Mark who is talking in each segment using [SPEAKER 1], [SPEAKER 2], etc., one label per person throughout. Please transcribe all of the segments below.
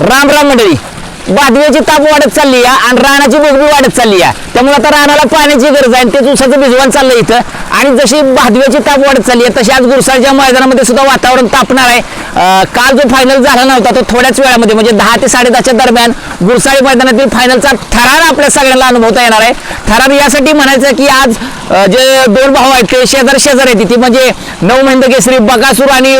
[SPEAKER 1] राम राम मंडळी. बादव्याची ताप वाढत चालली आहे आणि रानाची बोगबी वाढत चालली आहे. त्यामुळे आता रानाला पाण्याची गरज आहे आणि तेच ऊसाचं भिजवण चाललंय इथं. आणि जशी भादव्याची ताप वाढत चालली आहे तशी आज गुरसाळच्या मैदानामध्ये सुद्धा वातावरण तापणार आहे. काल जो फायनल झाला नव्हता तो थोड्याच वेळामध्ये म्हणजे दहा ते साडेदहाच्या दरम्यान गुरसाळी मैदानातील फायनलचा थरार आपल्या सगळ्यांना अनुभवता येणार आहे. थरार यासाठी म्हणायचं की आज जे दोन भाऊ आहेत ते शेजार शेजार आहेत ती म्हणजे नऊ महिंद केसरी बकासूर आणि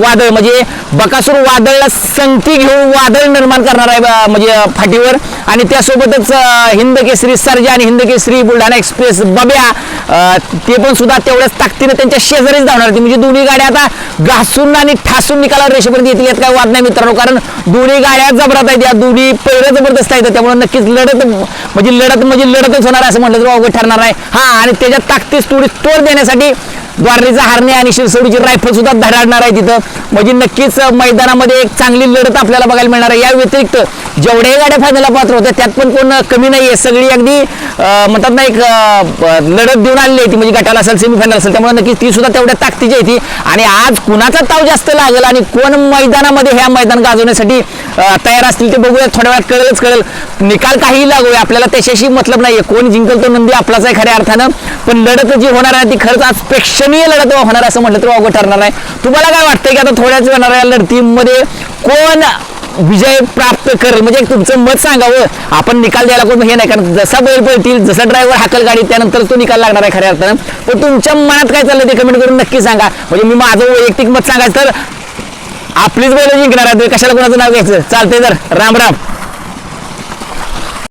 [SPEAKER 1] वादळ म्हणजे बकासूर वादळला संगती घेऊन वादळ निर्माण करणार आहे म्हणजे फाटीवर. आणि त्यासोबतच हिंद केसरी सर्जा आणि हिंद केसरी बुलढाणा एक्सप्रेस बब्या ते पण सुद्धा तेवढ्याच ताकदीनं त्यांच्या शेजारीच धावणार होती म्हणजे दोन्ही गाड्या आता घासून आणि ठासून निकालावर रेषेपर्यंत येतील यात काय वाद नाही मित्रांनो. कारण दोन्ही गाड्या जबरात आहेत. या दोन्ही पहिलं जबरदस्त आहेत त्यामुळे नक्कीच लढत म्हणजे लढत म्हणजे लढतच होणार असं म्हटलं तर अवघड ठरणार आहे हा आणि त्याच्या ताकदीस थोडी तोड देण्यासाठी द्वारलीचा हारणे आणि शिरसोडीची रायफल सुद्धा धडाडणार आहे तिथं. म्हणजे नक्कीच मैदानामध्ये एक चांगली लढत आपल्याला बघायला मिळणार आहे. या व्यतिरिक्त जेवढ्याही गाड्या फायनलला पात्र होत्या त्यात पण कोण कमी नाही आहे सगळी अगदी म्हणतात ना एक लढत देऊन आलेली आहे ती. म्हणजे गटाला असेल सेमीफायनल असेल त्यामुळे नक्कीच ती सुद्धा तेवढ्या ताकदीची आहे ती. आणि आज कुणाचा ताव जास्त लागेल आणि कोण मैदानामध्ये ह्या मैदान गाजवण्यासाठी तयार असतील ते बघूया. थोड्या वेळात कळेलच कळेल. निकाल काही लागूया. आपल्याला त्याच्याशी मतलब नाहीये. कोण जिंकल तो नंदी आपलाच आहे खऱ्या अर्थानं. पण लढत जी होणार आहे ती खरंच आज प्रेक्षणीय लढत होणार असं म्हटलं तर अवघड ठरणार आहे तुम्हाला काय वाटतंय की आता थोड्याच येणाऱ्या लढतीमध्ये कोण विजय प्राप्त करेल? म्हणजे तुमचं मत सांगावं. आपण निकाल द्यायला कोण हे नाही कारण जसा बैल पळतील जसा ड्रायव्हर हाकल गाडी त्यानंतर तो निकाल लागणार आहे खऱ्या अर्थानं. पण तुमच्या मनात काय चाललं ते कमेंट करून नक्की सांगा. म्हणजे मी माझं वैयक्तिक मत सांगायचं तर आपलीच बैल जिंकणार आहे कशाला कोणाचं नाव घ्यायचं? चालतंय तर. राम राम.